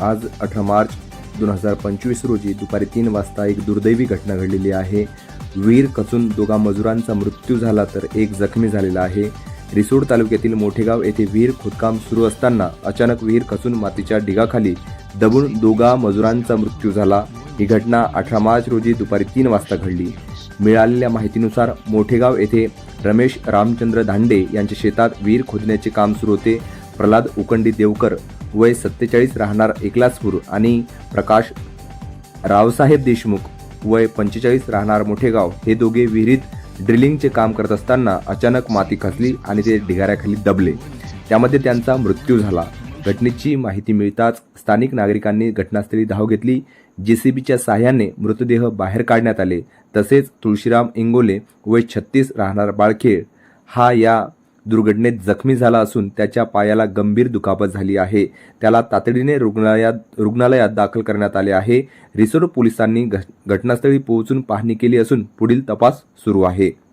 आज अठरा मार्च दोन हजार पंचवीस रोजी दुपारी तीन वाजता एक दुर्दैवी घटना घडलेली आहे. वीर कचून दोघा मजुरांचा मृत्यू झाला तर एक जखमी झालेला आहे. रिसोड तालुक्यातील मोठेगाव येथे विहीर खोदकाम सुरू असताना अचानक विहीर खचून मातीच्या ढिगाखाली दबून दोघा मजुरांचा मृत्यू झाला. ही घटना अठरा मार्च रोजी दुपारी तीन वाजता घडली. मिळालेल्या माहितीनुसार मोठेगाव येथे रमेश रामचंद्र धांडे यांच्या शेतात विहीर खोदण्याचे काम सुरू होते. प्रल्हाद उकंडी देवकर वय सत्तेचाळीस राहणार एकलासपूर आणि प्रकाश रावसाहेब देशमुख वय पंचेचाळीस राहणार मोठेगाव. हे दोघे विहिरीत ड्रिलिंगचे काम करत असताना अचानक माती खचली आणि ते ढिगाऱ्याखाली दबले. त्यामध्ये त्यांचा मृत्यू झाला. घटनेची माहिती मिळताच स्थानिक नागरिकांनी घटनास्थळी धाव घेतली. जेसीबीच्या साह्याने मृतदेह बाहेर काढण्यात आले. तसेच तुळशीराम इंगोले वय छत्तीस राहणार बाळखेळ हा या दुर्घटनेत जखमी झाला असून त्याच्या पायाला गंभीर दुखापत झाली आहे. त्याला तातडीने रुग्णालयात रुग्णालयात दाखल करण्यात आले आहे. रिसोड पोलिसांनी घटनास्थळी पोहोचून पाहणी केली असून पुढील तपास सुरू आहे.